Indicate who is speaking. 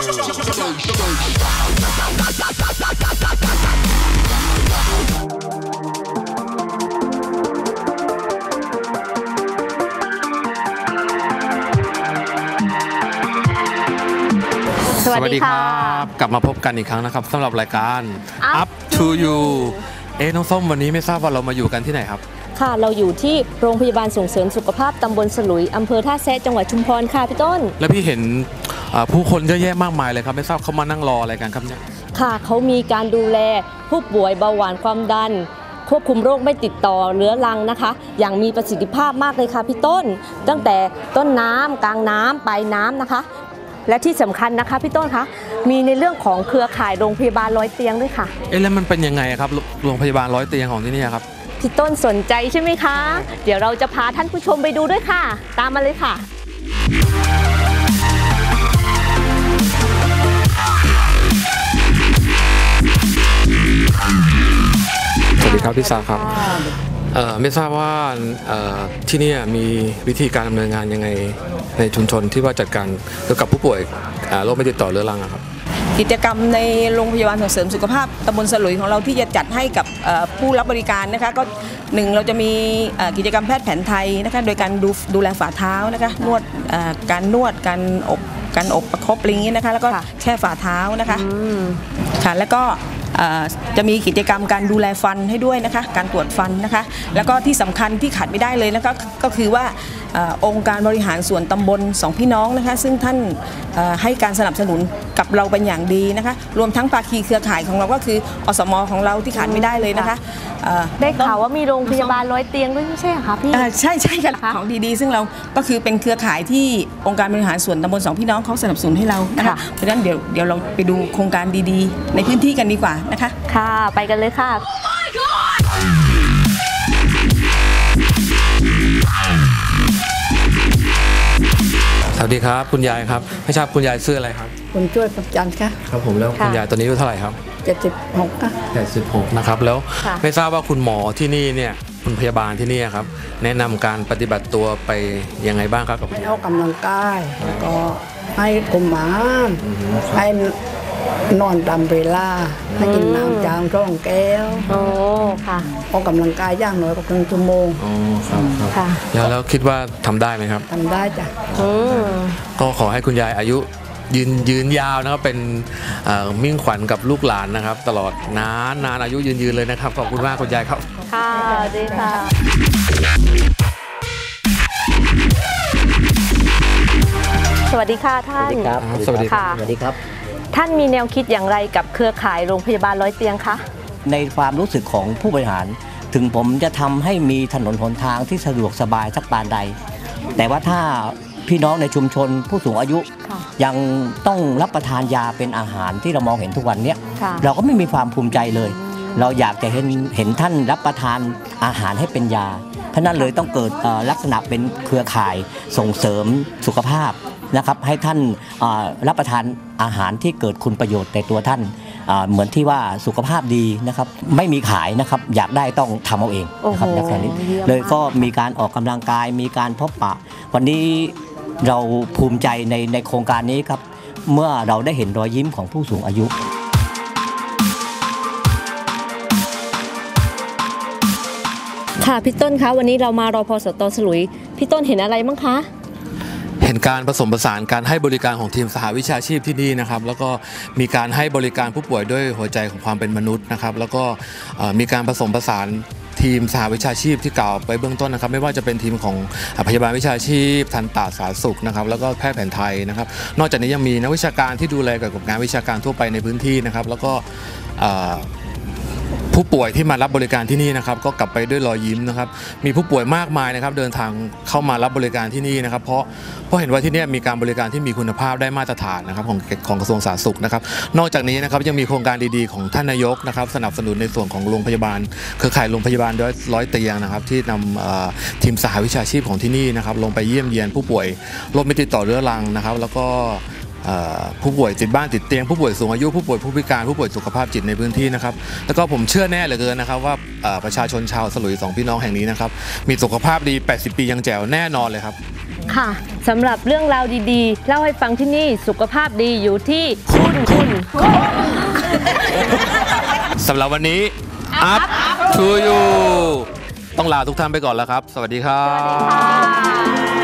Speaker 1: สวัสดีครับกลับมาพบกันอีกครั้งนะครับสำหรับรายการ Up to you เอ๊ะน้องส้มวันนี้ไม่ทราบว่าเรามาอยู่กันที่ไหนครับ
Speaker 2: ค่ะเราอยู่ที่โรงพยาบาลส่งเสริมสุขภาพตำบลสลุยอำเภอท่าแซะจังหวัดชุมพรค่ะพี่ต้น
Speaker 1: แล้วพี่เห็นเอ่อ ผู้คนเยอะแยะมากมายเลยครับไม่ทราบเขามานั่งรออะไรกันครับเนี่ย
Speaker 2: ค่ะเขามีการดูแลผู้ป่วยเบาหวานความดัน ควบคุมโรคไม่ติดต่อเรื้อรังนะคะ อย่างมีประสิทธิภาพมากเลยค่ะพี่ต้น ตั้งแต่ต้นน้ำกลางน้ำปลายน้ำนะคะ และที่สำคัญนะคะพี่ต้นคะมีในเรื่องของเครือข่ายโรงพยาบาลร้อยเตียงด้วยค่ะ
Speaker 1: เอ๊ะแล้วมันเป็นยังไงครับโรโรงพยาบาลร้อยเตียงของที่นี่ครับ
Speaker 2: พี่ต้นสนใจใช่ไหมคะ เดี๋ยวเราจะพาท่านผู้ชมไปดูด้วยค่ะ ตามมาเลยค่ะ
Speaker 1: สวัสดีครับพี่สาวครับเอ่อไม่ทราบว่าเอ่อที่เนี่ยมีวิธีการดำเนินงานยังไงในชุมชนที่ว่าจัดการเกี่ยวกับผู้ป่วยเอ่อโรคไม่ติดต่อเรื้อรังอะครับ
Speaker 3: กิจกรรมในโรงพยาบาลส่งเสริมสุขภาพตำบลสลุยของเราที่จะจัดให้กับเอ่อผู้รับบริการนะคะก็หนึ่งเราจะมีเอ่อกิจกรรมแพทย์แผนไทยนะคะโดยการดูดูแลฝ่าเท้านะคะนวดเอ่อการนวดการอบการอบประคบอะไรอย่างนี้นะคะแล้วก็
Speaker 2: ค่ะ
Speaker 3: แช่ฝ่าเท้านะคะ
Speaker 2: อืม
Speaker 3: ค่ะแล้วก็เอ่อ จะมีกิจกรรมการดูแลฟันให้ด้วยนะคะ การตรวจฟันนะคะ แล้วก็ที่สำคัญที่ขาดไม่ได้เลยนะคะก็คือว่าอองค์การบริหารส่วนตำบลสองพี่น้องนะคะ ซึ่งท่านให้การสนับสนุนกับเราเป็นอย่างดีนะคะ รวมทั้งภาคีเครือข่ายของเราก็คืออสมของเราที่ขาดไม่ได้เลยนะคะ
Speaker 2: ได้ข่าวว่ามีโรงพยาบาลร้อยเตียงด้วยไม่ใช่เหรอคะพี่
Speaker 3: เอ่อใช่ใช่ค่ะ
Speaker 2: ค่ะ
Speaker 3: ของดีๆ ซึ่งเราก็คือเป็นเครือข่ายที่องค์การบริหารส่วนตำบลสองพี่น้องเขาสนับสนุนให้เรานะคะ
Speaker 2: ค่ะ
Speaker 3: เพราะฉะนั้นเดี๋ยวเดี๋ยวเราไปดูโครงการดีๆ ในพื้นที่กันดีกว่านะคะ
Speaker 2: ค่ะ ไปกันเลยค่ะ
Speaker 1: สวัสดีครับ คุณยายครับ ไม่ทราบคุณยายชื่ออะไรครับ
Speaker 4: คุณช่วยประจันค่ะ
Speaker 1: ครับผมแล้ว
Speaker 2: ค่ะ
Speaker 1: คุณยายตอนนี้อายุเท่าไหร่ครับ
Speaker 4: เจ็ดสิบหกค่ะ
Speaker 1: 86นะครับแล้ว
Speaker 2: ค่ะ
Speaker 1: ไม่ทราบว่าคุณหมอที่นี่เนี่ยคุณพยาบาลที่นี่ครับ แนะนำการปฏิบัติตัวไปยังไงบ้างครับกับคุณ
Speaker 4: ให้
Speaker 1: ยาย
Speaker 4: ออกกำลังกายแล้วก็ให้กลุ่มหมาให้นอนตามเวลาให้กินน้ำจามร่องแก้ว
Speaker 2: โอ้ค่ะ
Speaker 4: ออกกำลังกายอย่างน้อยก็ครึ่งชั่วโมง
Speaker 1: อ๋อครับครับ
Speaker 2: ค่ะ
Speaker 1: แล้วแล้วคิดว่าทำได้ไหมครับ
Speaker 4: ทำได้จ้ะ
Speaker 2: อืม
Speaker 1: ก็ขอให้คุณยายอายุ ยืนยืนยาวนะครับเป็นเอ่อมิ่งขวัญกับลูกหลานนะครับ ตลอดนานนานอายุยืนยืนเลยนะครับ ขอบคุณมากคุณยายครับ
Speaker 2: ค่ะดีค่ะสวัสดีค่ะท่าน
Speaker 5: ครับ
Speaker 1: สวัสดีครับ
Speaker 2: ค่ะ
Speaker 5: สวัสดีครับ
Speaker 2: ท่านมีแนวคิดอย่างไรกับเครือข่ายโรงพยาบาลร้อยเตียงคะ
Speaker 5: ในความรู้สึกของผู้บริหาร ถึงผมจะทำให้มีถนนหนทางที่สะดวกสบายสักปานใด แต่ว่าถ้า พี่น้องในชุมชนผู้สูงอายุ
Speaker 2: ค่ะ
Speaker 5: ยังต้องรับประทานยาเป็นอาหารที่เรามองเห็นทุกวันเนี้ย
Speaker 2: ค่ะ
Speaker 5: เราก็ไม่มีความภูมิใจเลย เราอยากจะเห็นเห็นท่านรับประทานอาหารให้เป็นยาเพราะนั้นเลยต้องเกิดเอ่อลักษณะเป็นเครือข่ายส่งเสริมสุขภาพนะครับให้ท่านเอ่อรับประทานอาหารที่เกิดคุณประโยชน์ในตัวท่านอ่าเหมือนที่ว่าสุขภาพดีนะครับไม่มีขายนะครับอยากได้ต้องทำเอาเองนะครับ
Speaker 2: โอ้โห
Speaker 5: ในขณะนี้
Speaker 2: เยี่ยมมาก
Speaker 5: เลยก็มีการออกกำลังกายมีการพบปะ วันนี้ เราภูมิใจในในโครงการนี้ครับ เมื่อเราได้เห็นรอยยิ้มของผู้สูงอายุ
Speaker 2: ค่ะพี่ต้นคะวันนี้เรามารอพอสตสลุยพี่ต้นเห็นอะไรบ้างคะ
Speaker 1: เห็นการผสมผสานการให้บริการของทีมสหวิชาชีพที่นี่นะครับ แล้วก็มีการให้บริการผู้ป่วยด้วยหัวใจของความเป็นมนุษย์นะครับ แล้วก็เอ่อมีการผสมผสาน ทีมสหวิชาชีพที่กล่าวไปเบื้องต้นนะครับ ไม่ว่าจะเป็นทีมของอพยาบาลวิชาชีพ ทันตาสาสุขนะครับแล้วก็แพทย์แผนไทยนะครับ นอกจากนี้ยังมีนักวิชาการที่ดูแลเกี่ยวกับงานวิชาการทั่วไปในพื้นที่นะครับ แล้วก็ ผู้ป่วยที่มารับบริการที่นี่นะครับก็กลับไปด้วยรอยยิ้มนะครับมีผู้ป่วยมากมายนะครับเดินทางเข้ามารับบริการที่นี่นะครับเพราะเพราะเห็นว่าที่นี่มีการบริการที่มีคุณภาพได้มาตรฐานนะครับของของกระทรวงสาธารณสุขนะครับนอกจากนี้นะครับยังมีโครงการดีๆของท่านนายกนะครับสนับสนุนในส่วนของโรงพยาบาลเครือข่ายโรงพยาบาลร้อยร้อยเตียงนะครับที่นำทีมสหวิชาชีพของที่นี่นะครับลงไปเยี่ยมเยียนผู้ป่วยโรคไม่ติดต่อเรื้อรังนะครับแล้วก็ ผู้ป่วยติดบ้านติดเตียงผู้ป่วยสูงอายุผู้ป่วยผู้พิการผู้ป่วยสุขภาพจิตในพื้นที่นะครับแล้วก็ผมเชื่อแน่เหลือเกินนะครับว่าประชาชนชาวสลุยสองพี่น้องแห่งนี้นะครับมีสุขภาพดี 80 ปียังแจ๋วแน่นอนเลยครับ
Speaker 2: ค่ะสำหรับเรื่องราวดีๆ เล่าให้ฟังที่นี่สุขภาพดีอยู่ที่คุณคุณ
Speaker 1: สำหรับวันนี้อัพทูยูต้องลาทุกท่านไปก่อนแล้วครับ สวัสดีครับ